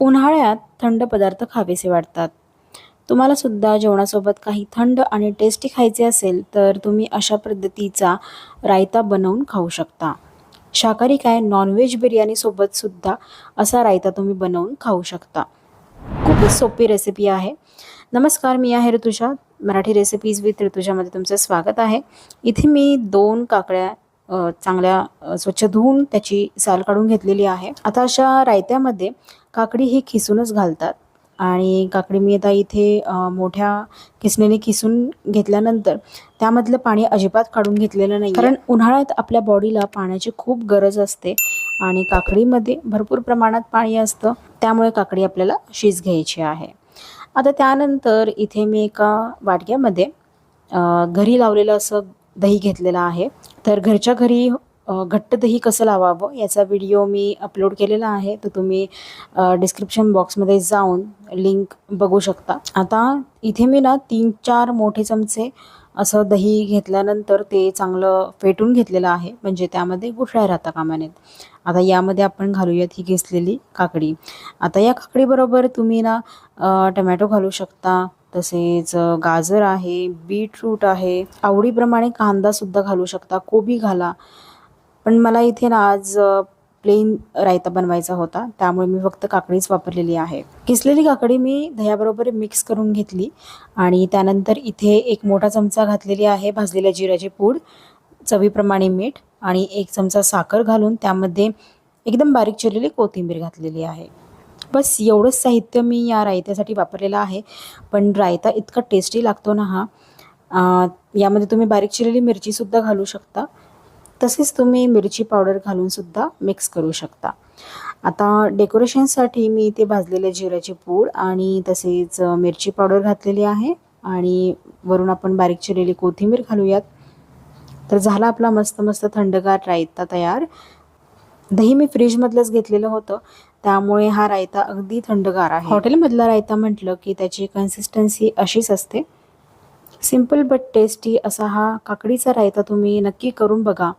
उन्हाळ्यात थंड पदार्थ खावेसे वाटतात. तुम्हाला सुद्धा जेवणासोबत काही थंड आणि टेस्टी खायचे असेल तर तुम्ही अशा पद्धतीचा रायता बनवून खाऊ शकता. शाकाहारी काय नॉनव्हेज बिर्याणीसोबत सुद्धा असा रायता तुम्ही बनवून खाऊ शकता. खूपच सोपी रेसिपी आहे. नमस्कार मी आहे ऋतुषा मराठी रेसिपीज विथ ऋतुजामध्ये तुमचं स्वागत आहे. इथे मी दोन काकड्या चांगल्या स्वच्छ धुवून त्याची साल काढून घेतलेली आहे. आता अशा रायत्यामध्ये काकडी ही खिसूनच घालतात. आणि काकडी मी आता इथे मोठ्या किसणीने खिसून घेतल्यानंतर त्यामधलं पाणी अजिबात काढून घेतलेलं नाही कारण उन्हाळ्यात आपल्या बॉडीला पाण्याची खूप गरज असते आणि काकडीमध्ये भरपूर प्रमाणात पाणी असतं. त्यामुळे काकडी आपल्याला शिज घ्यायची आहे. आता त्यानंतर इथे मी एका वाटक्यामध्ये घरी लावलेलं असं दही घेतलेला आहे. तर घरच्या घरी घट्ट दही कसं लावावं याचा व्हिडिओ मी अपलोड केलेला आहे. तर तुम्ही डिस्क्रिप्शन बॉक्समध्ये जाऊन लिंक बघू शकता. आता इथे मी ना तीन चार मोठे चमचे असं दही घेतल्यानंतर ते चांगलं फेटून घेतलेलं आहे. म्हणजे त्यामध्ये गुठळ्या राहता कामा नयेत. आता यामध्ये आपण घालूयात ही घेसलेली काकडी. आता या काकडीबरोबर तुम्ही ना टमॅटो घालू शकता. तसेच गाजर आहे बीटरूट आहे आवडीप्रमाणे कांदासुद्धा घालू शकता कोबी घाला. पण मला इथे ना आज प्लेन रायता बनवायचा होता त्यामुळे मी फक्त काकडीच वापरलेली आहे. किसलेली काकडी मी दह्याबरोबर मिक्स करून घेतली आणि त्यानंतर इथे एक मोठा चमचा घातलेली आहे भाजलेल्या जिऱ्याची पूड चवीप्रमाणे मीठ आणि एक चमचा साखर घालून त्यामध्ये एकदम बारीक चिरलेली कोथिंबीर घातलेली आहे. बस एवढंच साहित्य मी या रायत्यासाठी वापरलेलं आहे. पण रायता इतका टेस्टी लागतो ना हा. यामध्ये तुम्ही बारीक चिरलेली मिरचीसुद्धा घालू शकता. तसेच तुम्ही मिरची पावडर घालूनसुद्धा मिक्स करू शकता. आता डेकोरेशनसाठी मी इथे भाजलेले जिऱ्याची पूड आणि तसेच मिरची पावडर घातलेली आहे आणि वरून आपण बारीक चिरलेली कोथिंबीर घालूयात. तर झाला आपला मस्त मस्त थंडगार रायता तयार. दही मी फ्रीजमधलंच घेतलेलं होतं. त्यामुळे हा रायता अगदी थंडगार आहे. हॉटेलमधला रायता म्हटलं की त्याची कन्सिस्टन्सी अशीच असते. सिंपल बट टेस्टी असा हा काकडीचा रायता तुम्ही नक्की करून बघा.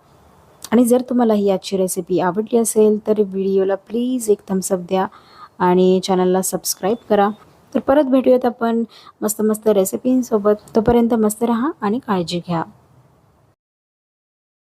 आणि जर तुम्हाला ही आजची रेसिपी आवडली असेल तर व्हिडिओला प्लीज एक थम्सअप द्या आणि चॅनलला सबस्क्राईब करा. तर परत भेटूयात आपण मस्त मस्त रेसिपींसोबत तोपर्यंत मस्त रहा आणि काळजी घ्या.